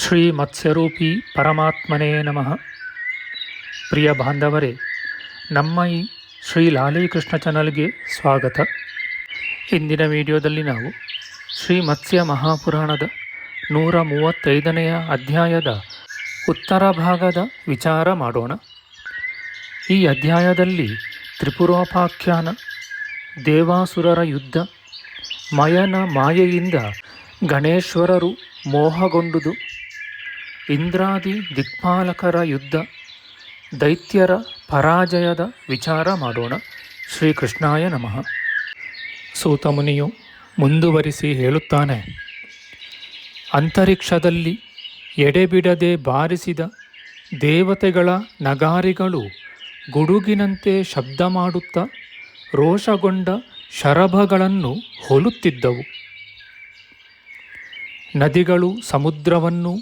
ಶ್ರೀ ಮತ್ಸ್ಯರೂಪಿ ಪರಮಾತ್ಮನೇ ನಮಃ. ಪ್ರಿಯ ಬಾಂಧವರೇ, ನಮ್ಮ ಈ ಶ್ರೀ ಲಾಲೀಕೃಷ್ಣ ಚಾನಲ್ಗೆ ಸ್ವಾಗತ. ಇಂದಿನ ವಿಡಿಯೋದಲ್ಲಿ ನಾವು ಶ್ರೀ ಮತ್ಸ್ಯ ಮಹಾಪುರಾಣದ ನೂರ ಮೂವತ್ತೈದನೆಯ ಅಧ್ಯಾಯದ ಉತ್ತರ ಭಾಗದ ವಿಚಾರ ಮಾಡೋಣ. ಈ ಅಧ್ಯಾಯದಲ್ಲಿ ತ್ರಿಪುರೋಪಾಖ್ಯಾನ, ದೇವಾಸುರರ ಯುದ್ಧ, ಮಯನ ಮಾಯೆಯಿಂದ ಗಣೇಶ್ವರರು ಮೋಹಗೊಂಡುದು ಇಂದ್ರಾದಿ ದಿಕ್ಪಾಲಕರ ಯುದ್ಧ, ದೈತ್ಯರ ಪರಾಜಯದ ವಿಚಾರ ಮಾಡೋಣ. ಶ್ರೀಕೃಷ್ಣಾಯ ನಮಃ. ಸೂತಮುನಿಯು ಮುಂದುವರಿಸಿ ಹೇಳುತ್ತಾನೆ, ಅಂತರಿಕ್ಷದಲ್ಲಿ ಎಡೆಬಿಡದೆ ಬಾರಿಸಿದ ದೇವತೆಗಳ ನಗಾರಿಗಳು ಗುಡುಗಿನಂತೆ ಶಬ್ದ ಮಾಡುತ್ತಾ ರೋಷಗೊಂಡ ಶರಭಗಳನ್ನು ಹೋಲುತ್ತಿದ್ದವು. ನದಿಗಳು ಸಮುದ್ರವನ್ನು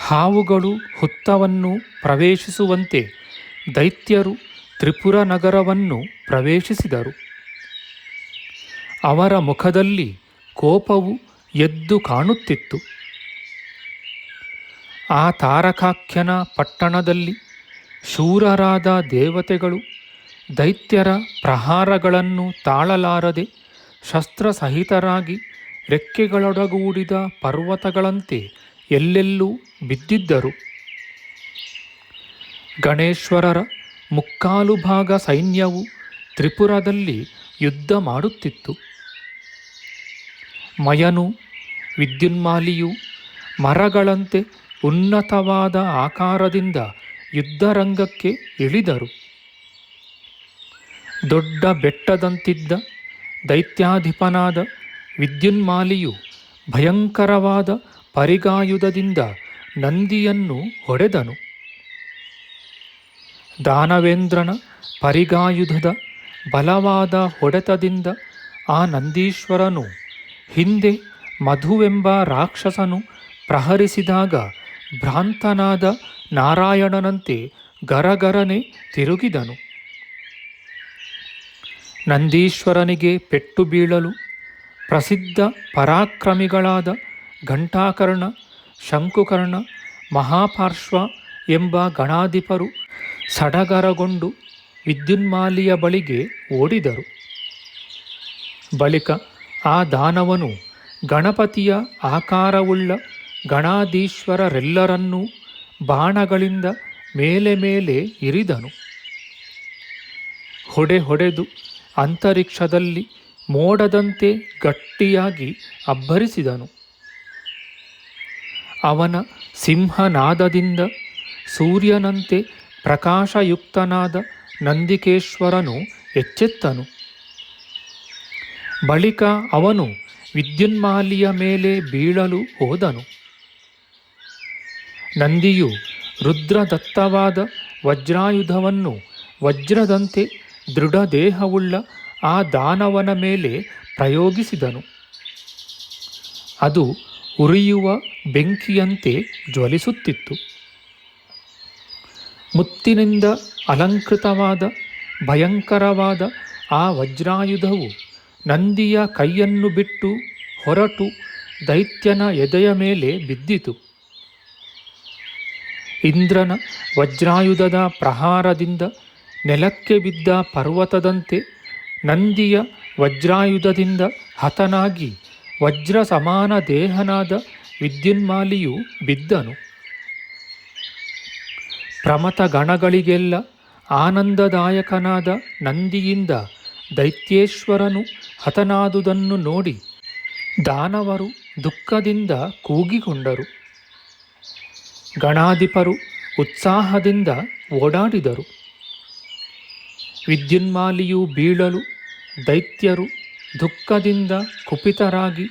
ಹಾವುಗಳು ಹುತ್ತವನ್ನು ಪ್ರವೇಶಿಸುವಂತೆ ದೈತ್ಯರು ತ್ರಿಪುರ ನಗರವನ್ನು ಪ್ರವೇಶಿಸಿದರು. ಅವರ ಮುಖದಲ್ಲಿ ಕೋಪವು ಎದ್ದು ಕಾಣುತ್ತಿತ್ತು. ಆ ತಾರಕಾಖ್ಯನ ಪಟ್ಟಣದಲ್ಲಿ ಶೂರರಾದ ದೇವತೆಗಳು ದೈತ್ಯರ ಪ್ರಹಾರಗಳನ್ನು ತಾಳಲಾರದೆ ಶಸ್ತ್ರಸಹಿತರಾಗಿ ರೆಕ್ಕೆಗಳೊಡಗೂಡಿದ ಪರ್ವತಗಳಂತೆ ಎಲ್ಲೆಲ್ಲೂ ಬಿದ್ದಿದ್ದರು. ಗಣೇಶ್ವರರ ಮುಕ್ಕಾಲು ಭಾಗ ಸೈನ್ಯವು ತ್ರಿಪುರದಲ್ಲಿ ಯುದ್ಧ ಮಾಡುತ್ತಿತ್ತು. ಮಯನು, ವಿದ್ಯುನ್ಮಾಲಿಯು ಮರಗಳಂತೆ ಉನ್ನತವಾದ ಆಕಾರದಿಂದ ಯುದ್ಧರಂಗಕ್ಕೆ ಇಳಿದರು. ದೊಡ್ಡ ಬೆಟ್ಟದಂತಿದ್ದ ದೈತ್ಯಾಧಿಪನಾದ ವಿದ್ಯುನ್ಮಾಲಿಯು ಭಯಂಕರವಾದ ಪರಿಗಾಯುಧದಿಂದ ನಂದಿಯನ್ನು ಹೊಡೆದನು. ದಾನವೇಂದ್ರನ ಪರಿಗಾಯುಧದ ಬಲವಾದ ಹೊಡೆತದಿಂದ ಆ ನಂದೀಶ್ವರನು ಹಿಂದೆ ಮಧುವೆಂಬ ರಾಕ್ಷಸನು ಪ್ರಹರಿಸಿದಾಗ ಭ್ರಾಂತನಾದ ನಾರಾಯಣನಂತೆ ಗರಗರನೆ ತಿರುಗಿದನು. ನಂದೀಶ್ವರನಿಗೆ ಪೆಟ್ಟು ಬೀಳಲು ಪ್ರಸಿದ್ಧ ಪರಾಕ್ರಮಿಗಳಾದ ಘಂಟಾಕರ್ಣ, ಶಂಕುಕರ್ಣ, ಮಹಾಪಾರ್ಶ್ವ ಎಂಬ ಗಣಾಧಿಪರು ಸಡಗರಗೊಂಡು ವಿದ್ಯುನ್ಮಾಲಿಯ ಬಳಿಗೆ ಓಡಿದರು. ಬಳಿಕ ಆ ದಾನವನು ಗಣಪತಿಯ ಆಕಾರವುಳ್ಳ ಗಣಾಧೀಶ್ವರರೆಲ್ಲರನ್ನೂ ಬಾಣಗಳಿಂದ ಮೇಲೆ ಮೇಲೆ ಇರಿದನು. ಹೊಡೆ ಹೊಡೆದು ಅಂತರಿಕ್ಷದಲ್ಲಿ ಮೋಡದಂತೆ ಗಟ್ಟಿಯಾಗಿ ಅಬ್ಬರಿಸಿದನು. ಅವನ ಸಿಂಹನಾದದಿಂದ ಸೂರ್ಯನಂತೆ ಪ್ರಕಾಶಯುಕ್ತನಾದ ನಂದಿಕೇಶ್ವರನು ಎಚ್ಚೆತ್ತನು. ಬಳಿಕ ಅವನು ವಿದ್ಯುನ್ಮಾಲಿಯ ಮೇಲೆ ಬೀಳಲು ಹೋದನು. ನಂದಿಯು ರುದ್ರದತ್ತವಾದ ವಜ್ರಾಯುಧವನ್ನು ವಜ್ರದಂತೆ ದೃಢದೇಹವುಳ್ಳ ಆ ದಾನವನ ಮೇಲೆ ಪ್ರಯೋಗಿಸಿದನು. ಅದು ಉರಿಯುವ ಬೆಂಕಿಯಂತೆ ಜ್ವಲಿಸುತ್ತಿತ್ತು. ಮುತ್ತಿನಿಂದ ಅಲಂಕೃತವಾದ, ಭಯಂಕರವಾದ ಆ ವಜ್ರಾಯುಧವು ನಂದಿಯ ಕೈಯನ್ನು ಬಿಟ್ಟು ಹೊರಟು ದೈತ್ಯನ ಎದೆಯ ಮೇಲೆ ಬಿದ್ದಿತು. ಇಂದ್ರನ ವಜ್ರಾಯುಧದ ಪ್ರಹಾರದಿಂದ ನೆಲಕ್ಕೆ ಬಿದ್ದ ಪರ್ವತದಂತೆ ನಂದಿಯ ವಜ್ರಾಯುಧದಿಂದ ಹತನಾಗಿ ವಜ್ರ ಸಮಾನ ದೇಹನಾದ ವಿದ್ಯುನ್ಮಾಲಿಯು ಬಿದ್ದನು. ಪ್ರಮತ ಗಣಗಳಿಗೆಲ್ಲ ಆನಂದದಾಯಕನಾದ ನಂದಿಯಿಂದ ದೈತ್ಯೇಶ್ವರನು ಹತನಾದುದನ್ನು ನೋಡಿ ದಾನವರು ದುಃಖದಿಂದ ಕೂಗಿಕೊಂಡರು. ಗಣಾಧಿಪರು ಉತ್ಸಾಹದಿಂದ ಓಡಾಡಿದರು. ವಿದ್ಯುನ್ಮಾಲಿಯು ಬೀಳಲು ದೈತ್ಯರು ದುಃಖದಿಂದ ಕುಪಿತರಾಗಿ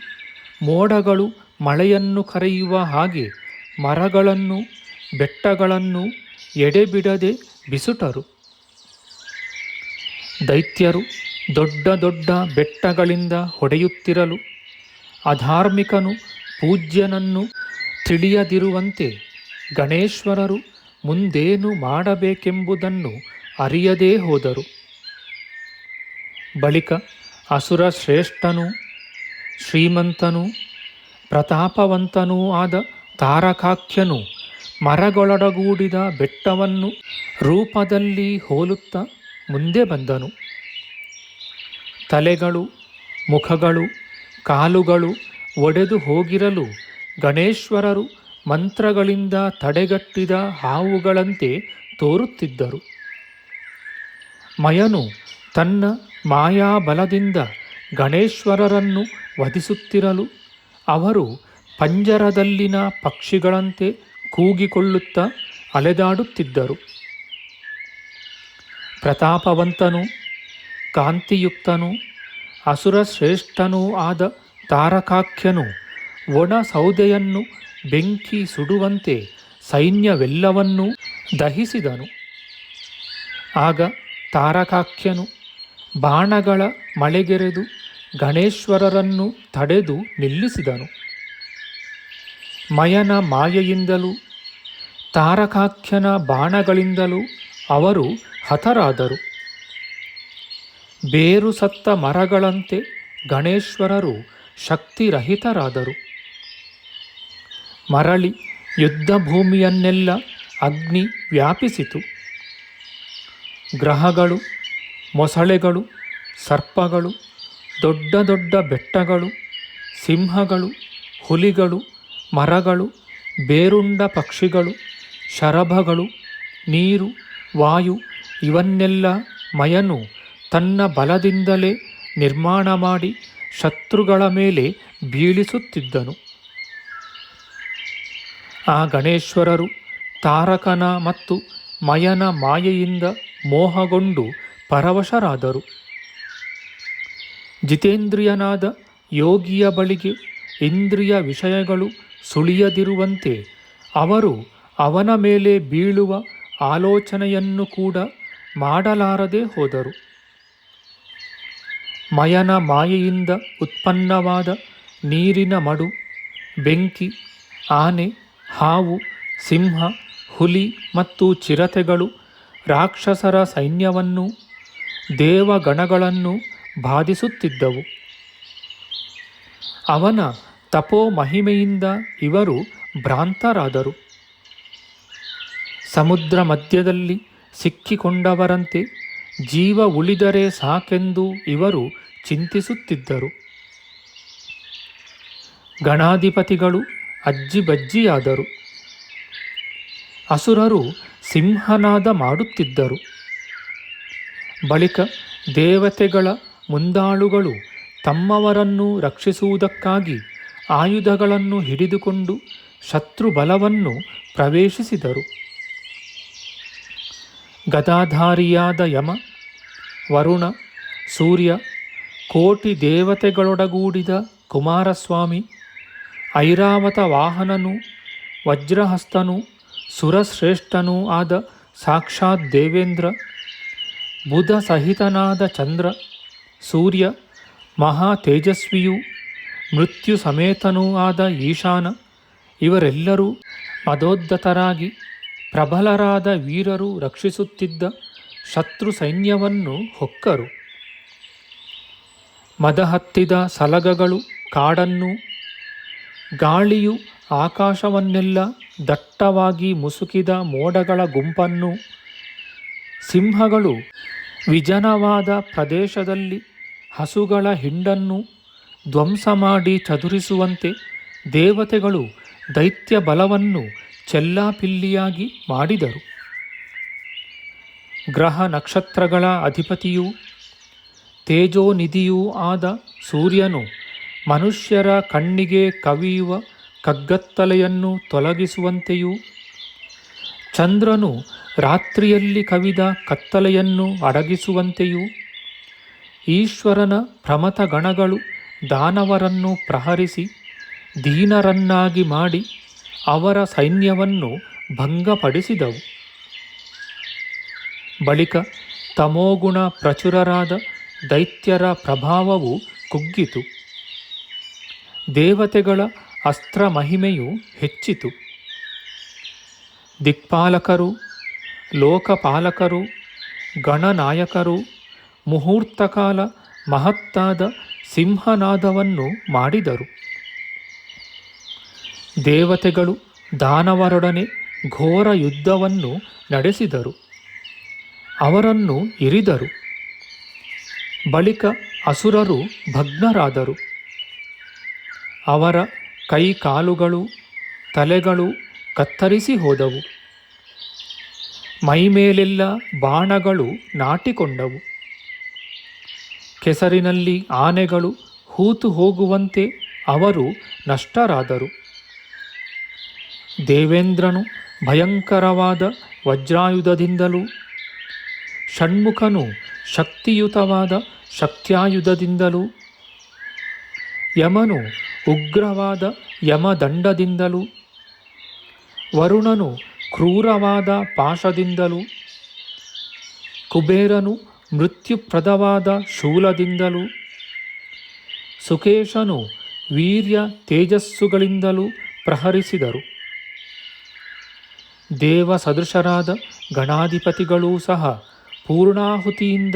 ಮೋಡಗಳು ಮಳೆಯನ್ನು ಕರೆಯುವ ಹಾಗೆ ಮರಗಳನ್ನು, ಬೆಟ್ಟಗಳನ್ನು ಎಡೆಬಿಡದೆ ಬಿಸುಟರು. ದೈತ್ಯರು ದೊಡ್ಡ ದೊಡ್ಡ ಬೆಟ್ಟಗಳಿಂದ ಹೊಡೆಯುತ್ತಿರಲು ಅಧಾರ್ಮಿಕನು ಪೂಜ್ಯನನ್ನು ತಿಳಿಯದಿರುವಂತೆ ಗಣೇಶ್ವರರು ಮುಂದೇನು ಮಾಡಬೇಕೆಂಬುದನ್ನು ಅರಿಯದೇ ಹೋದರು. ಬಳಿಕ ಅಸುರ ಶ್ರೇಷ್ಠನು ಶ್ರೀಮಂತನು, ಪ್ರತಾಪವಂತನೂ ಆದ ತಾರಕಾಖ್ಯನು ಮರಗಳೊಡಗೂಡಿದ ಬೆಟ್ಟವನ್ನು ರೂಪದಲ್ಲಿ ಹೋಲುತ್ತ ಮುಂದೆ ಬಂದನು. ತಲೆಗಳು, ಮುಖಗಳು, ಕಾಲುಗಳು ಒಡೆದು ಹೋಗಿರಲು ಗಣೇಶ್ವರರು ಮಂತ್ರಗಳಿಂದ ತಡೆಗಟ್ಟಿದ ಹಾವುಗಳಂತೆ ತೋರುತ್ತಿದ್ದರು. ಮಯನು ತನ್ನ ಮಾಯಾಬಲದಿಂದ ಗಣೇಶ್ವರರನ್ನು ವಧಿಸುತ್ತಿರಲು ಅವರು ಪಂಜರದಲ್ಲಿನ ಪಕ್ಷಿಗಳಂತೆ ಕೂಗಿಕೊಳ್ಳುತ್ತಾ ಅಲೆದಾಡುತ್ತಿದ್ದರು. ಪ್ರತಾಪವಂತನು, ಕಾಂತಿಯುಕ್ತನು, ಅಸುರಶ್ರೇಷ್ಠನೂ ಆದ ತಾರಕಾಖ್ಯನು ಒಣ ಸೌದೆಯನ್ನು ಬೆಂಕಿ ಸುಡುವಂತೆ ಸೈನ್ಯವೆಲ್ಲವನ್ನೂ ದಹಿಸಿದನು. ಆಗ ತಾರಕಾಖ್ಯನು ಬಾಣಗಳ ಮಳೆಗೆರೆದು ಗಣೇಶ್ವರರನ್ನು ತಡೆದು ನಿಲ್ಲಿಸಿದನು. ಮಯನ ಮಾಯೆಯಿಂದಲೂ ತಾರಕಾಖ್ಯನ ಬಾಣಗಳಿಂದಲೂ ಅವರು ಹತರಾದರು. ಬೇರು ಸತ್ತ ಮರಗಳಂತೆ ಗಣೇಶ್ವರರು ಶಕ್ತಿರಹಿತರಾದರು. ಮರಳಿ ಯುದ್ಧ ಭೂಮಿಯನ್ನೆಲ್ಲ ಅಗ್ನಿ ವ್ಯಾಪಿಸಿತು. ಗ್ರಹಗಳು ಮೊಸಳೆಗಳು, ಸರ್ಪಗಳು, ದೊಡ್ಡ ದೊಡ್ಡ ಬೆಟ್ಟಗಳು, ಸಿಂಹಗಳು, ಹುಲಿಗಳು, ಮರಗಳು, ಬೇರುಂಡ ಪಕ್ಷಿಗಳು, ಶರಭಗಳು, ನೀರು, ವಾಯು ಇವನ್ನೆಲ್ಲ ಮಯನು ತನ್ನ ಬಲದಿಂದಲೇ ನಿರ್ಮಾಣ ಮಾಡಿ ಶತ್ರುಗಳ ಮೇಲೆ ಬೀಳಿಸುತ್ತಿದ್ದನು. ಆ ಗಣೇಶ್ವರರು ತಾರಕನ ಮತ್ತು ಮಯನ ಮಾಯೆಯಿಂದ ಮೋಹಗೊಂಡು ಪರವಶರಾದರು. ಜಿತೇಂದ್ರಿಯನಾದ ಯೋಗಿಯ ಬಳಿಗೆ ಇಂದ್ರಿಯ ವಿಷಯಗಳು ಸುಳಿಯದಿರುವಂತೆ ಅವರು ಅವನ ಮೇಲೆ ಬೀಳುವ ಆಲೋಚನೆಯನ್ನು ಕೂಡ ಮಾಡಲಾರದೆ ಹೋದರು. ಮಯನ ಮಾಯೆಯಿಂದ ಉತ್ಪನ್ನವಾದ ನೀರಿನ ಮಡು, ಬೆಂಕಿ, ಆನೆ, ಹಾವು, ಸಿಂಹ, ಹುಲಿ ಮತ್ತು ಚಿರತೆಗಳು ರಾಕ್ಷಸರ ಸೈನ್ಯವನ್ನು ದೇವಗಣಗಳನ್ನು ಬಾಧಿಸುತ್ತಿದ್ದವು. ಅವನ ತಪೋ ಮಹಿಮೆಯಿಂದ ಇವರು ಭ್ರಾಂತರಾದರು. ಸಮುದ್ರ ಮಧ್ಯದಲ್ಲಿ ಸಿಕ್ಕಿಕೊಂಡವರಂತೆ ಜೀವ ಉಳಿದರೆ ಸಾಕೆಂದು ಇವರು ಚಿಂತಿಸುತ್ತಿದ್ದರು. ಗಣಾಧಿಪತಿಗಳು ಅಜ್ಜಿಬಜ್ಜಿಯಾದರು. ಅಸುರರು ಸಿಂಹನಾದ ಮಾಡುತ್ತಿದ್ದರು. ಬಳಿಕ ದೇವತೆಗಳ ಮುಂದಾಳುಗಳು ತಮ್ಮವರನ್ನು ರಕ್ಷಿಸುವುದಕ್ಕಾಗಿ ಆಯುಧಗಳನ್ನು ಹಿಡಿದುಕೊಂಡು ಶತ್ರು ಬಲವನ್ನು ಪ್ರವೇಶಿಸಿದರು. ಗದಾಧಾರಿಯಾದ ಯಮ, ವರುಣ, ಸೂರ್ಯ, ಕೋಟಿ ದೇವತೆಗಳೊಡಗೂಡಿದ ಕುಮಾರಸ್ವಾಮಿ, ಐರಾವತ ವಾಹನನು, ವಜ್ರಹಸ್ತನು, ಸುರಶ್ರೇಷ್ಠನೂ ಆದ ಸಾಕ್ಷಾತ್ ದೇವೇಂದ್ರ ಬುಧ ಸಹಿತನಾದ ಚಂದ್ರ, ಸೂರ್ಯ, ಮಹಾ ತೇಜಸ್ವಿಯೂ, ಮೃತ್ಯು ಸಮೇತನೂ ಆದ ಈಶಾನ, ಇವರೆಲ್ಲರೂ ಮದೋದ್ದತರಾಗಿ ಪ್ರಬಲರಾದ ವೀರರು ರಕ್ಷಿಸುತ್ತಿದ್ದ ಶತ್ರು ಸೈನ್ಯವನ್ನು ಹೊಕ್ಕರು. ಮದಹತ್ತಿದ ಸಲಗಗಳು, ಕಾಡನ್ನು, ಗಾಳಿಯು ಆಕಾಶವನ್ನೆಲ್ಲ ದಟ್ಟವಾಗಿ ಮುಸುಕಿದ ಮೋಡಗಳ ಗುಂಪನ್ನು ಸಿಂಹಗಳು ವಿಜನವಾದ ಪ್ರದೇಶದಲ್ಲಿ ಹಸುಗಳ ಹಿಂಡನ್ನು ಧ್ವಂಸ ಮಾಡಿ ಚದುರಿಸುವಂತೆ ದೇವತೆಗಳು ದೈತ್ಯ ಬಲವನ್ನು ಚೆಲ್ಲಾಪಿಲ್ಲಿಯಾಗಿ ಮಾಡಿದರು. ಗ್ರಹ ನಕ್ಷತ್ರಗಳ ಅಧಿಪತಿಯೂ ತೇಜೋನಿಧಿಯೂ ಆದ ಸೂರ್ಯನು ಮನುಷ್ಯರ ಕಣ್ಣಿಗೆ ಕವಿಯುವ ಕಗ್ಗತ್ತಲೆಯನ್ನು ತೊಲಗಿಸುವಂತೆಯೂ ಚಂದ್ರನು ರಾತ್ರಿಯಲ್ಲಿ ಕವಿದ ಕತ್ತಲೆಯನ್ನು ಅಡಗಿಸುವಂತೆಯೂ ಈಶ್ವರನ ಪ್ರಮಥ ಗಣಗಳು ದಾನವರನ್ನು ಪ್ರಹರಿಸಿ ದೀನರನ್ನಾಗಿ ಮಾಡಿ ಅವರ ಸೈನ್ಯವನ್ನು ಭಂಗಪಡಿಸಿದವು. ಬಳಿಕ ತಮೋಗುಣ ಪ್ರಚುರರಾದ ದೈತ್ಯರ ಪ್ರಭಾವವು ಕುಗ್ಗಿತು. ದೇವತೆಗಳ ಅಸ್ತ್ರ ಮಹಿಮೆಯು ಹೆಚ್ಚಿತು. ದಿಕ್ಪಾಲಕರು, ಲೋಕಪಾಲಕರು, ಗಣನಾಯಕರು, ಮುಹೂರ್ತಕಾಲ ಮಹತ್ತಾದ ಸಿಂಹನಾದವನ್ನು ಮಾಡಿದರು. ದೇವತೆಗಳು ದಾನವರೊಡನೆ ಘೋರ ಯುದ್ಧವನ್ನು ನಡೆಸಿದರು. ಅವರನ್ನು ಇರಿದರು. ಬಳಿಕ ಅಸುರರು ಭಗ್ನರಾದರು. ಅವರ ಕೈ ಕಾಲುಗಳು ತಲೆಗಳು ಕತ್ತರಿಸಿ ಹೋದವು. ಮೈಮೇಲೆಲ್ಲ ಬಾಣಗಳು ನಾಟಿಕೊಂಡವು. ಕೆಸರಿನಲ್ಲಿ ಆನೆಗಳು ಹೂತು ಹೋಗುವಂತೆ ಅವರು ನಷ್ಟರಾದರು. ದೇವೇಂದ್ರನು ಭಯಂಕರವಾದ ವಜ್ರಾಯುಧದಿಂದಲೂ, ಷಣ್ಮುಖನು ಶಕ್ತಿಯುತವಾದ ಶಕ್ತ್ಯಾಯುಧದಿಂದಲೂ, ಯಮನು ಉಗ್ರವಾದ ಯಮದಂಡದಿಂದಲೂ ವರುಣನು ಕ್ರೂರವಾದ ಪಾಶದಿಂದಲೂ, ಕುಬೇರನು ಮೃತ್ಯುಪ್ರದವಾದ ಶೂಲದಿಂದಲೂ, ಸುಕೇಶನು ವೀರ್ಯ ತೇಜಸ್ಸುಗಳಿಂದಲೂ ಪ್ರಹರಿಸಿದರು. ದೇವ ಸದೃಶರಾದ ಗಣಾಧಿಪತಿಗಳೂ ಸಹ ಪೂರ್ಣಾಹುತಿಯಿಂದ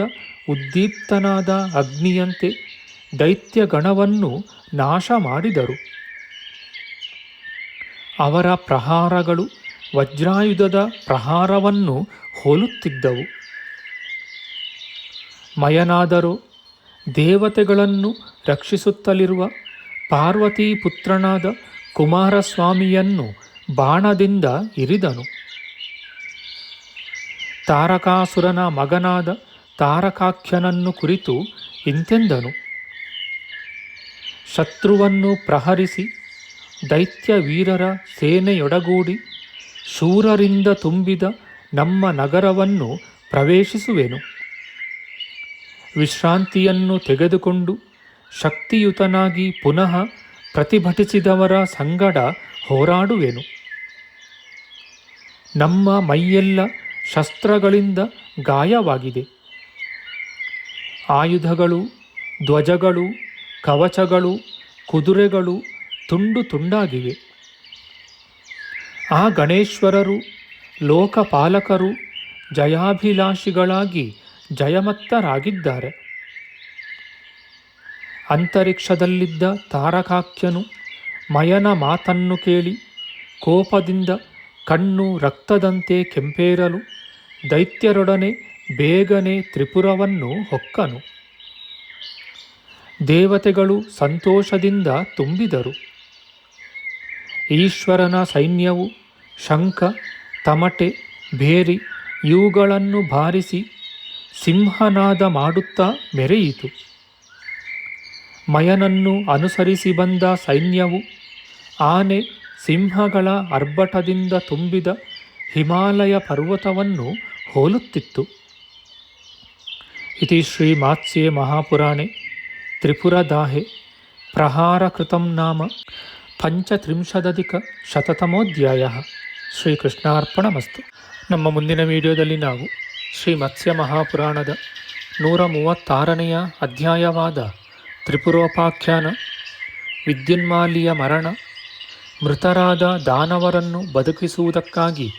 ಉದ್ದೀಪ್ತನಾದ ಅಗ್ನಿಯಂತೆ ದೈತ್ಯಗಣವನ್ನು ನಾಶ ಮಾಡಿದರು ಅವರ ಪ್ರಹಾರಗಳು ವಜ್ರಾಯುಧದ ಪ್ರಹಾರವನ್ನು ಹೋಲುತ್ತಿದ್ದವು. ಮಯನಾದರೂ, ದೇವತೆಗಳನ್ನು ರಕ್ಷಿಸುತ್ತಲಿರುವ ಪಾರ್ವತಿ ಪುತ್ರನಾದ ಕುಮಾರಸ್ವಾಮಿಯನ್ನು ಬಾಣದಿಂದ ಇರಿದನು. ತಾರಕಾಸುರನ ಮಗನಾದ ತಾರಕಾಖ್ಯನನ್ನು ಕುರಿತು ಇಂತೆಂದನು. ಶತ್ರುವನ್ನು ಪ್ರಹರಿಸಿ ದೈತ್ಯ ವೀರರ ಸೇನೆಯೊಡಗೂಡಿ ಶೂರರಿಂದ ತುಂಬಿದ ನಮ್ಮ ನಗರವನ್ನು ಪ್ರವೇಶಿಸುವೆನು. ವಿಶ್ರಾಂತಿಯನ್ನು ತೆಗೆದುಕೊಂಡು ಶಕ್ತಿಯುತನಾಗಿ ಪುನಃ ಪ್ರತಿಭಟಿಸಿದವರ ಸಂಗಡ ಹೋರಾಡುವೆನು. ನಮ್ಮ ಮೈಯೆಲ್ಲ ಶಸ್ತ್ರಗಳಿಂದ ಗಾಯವಾಗಿದೆ. ಆಯುಧಗಳು, ಧ್ವಜಗಳು, ಕವಚಗಳು, ಕುದುರೆಗಳು ತುಂಡು ತುಂಡಾಗಿವೆ. ಆ ಗಣೇಶ್ವರರು, ಲೋಕಪಾಲಕರು, ಜಯಾಭಿಲಾಷಿಗಳಾಗಿ ಜಯಮತ್ತರಾಗಿದ್ದಾರೆ. ಅಂತರಿಕ್ಷದಲ್ಲಿದ್ದ ತಾರಕಾಖ್ಯನು ಮಯನ ಮಾತನ್ನು ಕೇಳಿ ಕೋಪದಿಂದ ಕಣ್ಣು ರಕ್ತದಂತೆ ಕೆಂಪೇರಲು ದೈತ್ಯರೊಡನೆ ಬೇಗನೆ ತ್ರಿಪುರವನ್ನು ಹೊಕ್ಕನು. ದೇವತೆಗಳು ಸಂತೋಷದಿಂದ ತುಂಬಿದರು. ಈಶ್ವರನ ಸೈನ್ಯವು ಶಂಖ, ತಮಟೆ, ಭೇರಿ ಇವುಗಳನ್ನು ಬಾರಿಸಿ ಸಿಂಹನಾದ ಮಾಡುತ್ತಾ ಮೆರೆಯಿತು. ಮಯನನ್ನು ಅನುಸರಿಸಿ ಬಂದ ಸೈನ್ಯವು ಆನೆ ಸಿಂಹಗಳ ಅರ್ಭಟದಿಂದ ತುಂಬಿದ ಹಿಮಾಲಯ ಪರ್ವತವನ್ನು ಹೋಲುತ್ತಿತ್ತು. ಇತಿ ಶ್ರೀ ಮಾತ್ಸ್ಯೆ ಮಹಾಪುರಾಣೆ ತ್ರಿಪುರದಾಹೆ ಪ್ರಹಾರಕೃತಂ ನಾಮ ಪಂಚತ್ರಿಂಶದಧಿಕ ಶತತಮೋಧ್ಯಾಯ. ಶ್ರೀಕೃಷ್ಣಾರ್ಪಣಮಸ್ತು. ನಮ್ಮ ಮುಂದಿನ ವಿಡಿಯೋದಲ್ಲಿ ನಾವು ಶ್ರೀ ಮತ್ಸ್ಯ ಮಹಾಪುರಾಣದ ನೂರ ಮೂವತ್ತಾರನೆಯ ಅಧ್ಯಾಯವಾದ ತ್ರಿಪುರೋಪಾಖ್ಯಾನ, ವಿದ್ಯುನ್ಮಾಲಿಯ ಮರಣ, ಮೃತರಾದ ದಾನವರನ್ನು ಬದುಕಿಸುವುದಕ್ಕಾಗಿ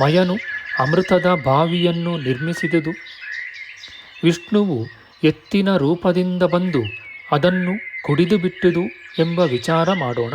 ಮಯನು ಅಮೃತದ ಬಾವಿಯನ್ನು ನಿರ್ಮಿಸಿದುದು, ವಿಷ್ಣುವು ಎತ್ತಿನ ರೂಪದಿಂದ ಬಂದು ಅದನ್ನು ಕುಡಿದು ಬಿಟ್ಟುದು ಎಂಬ ವಿಚಾರ ಮಾಡೋಣ.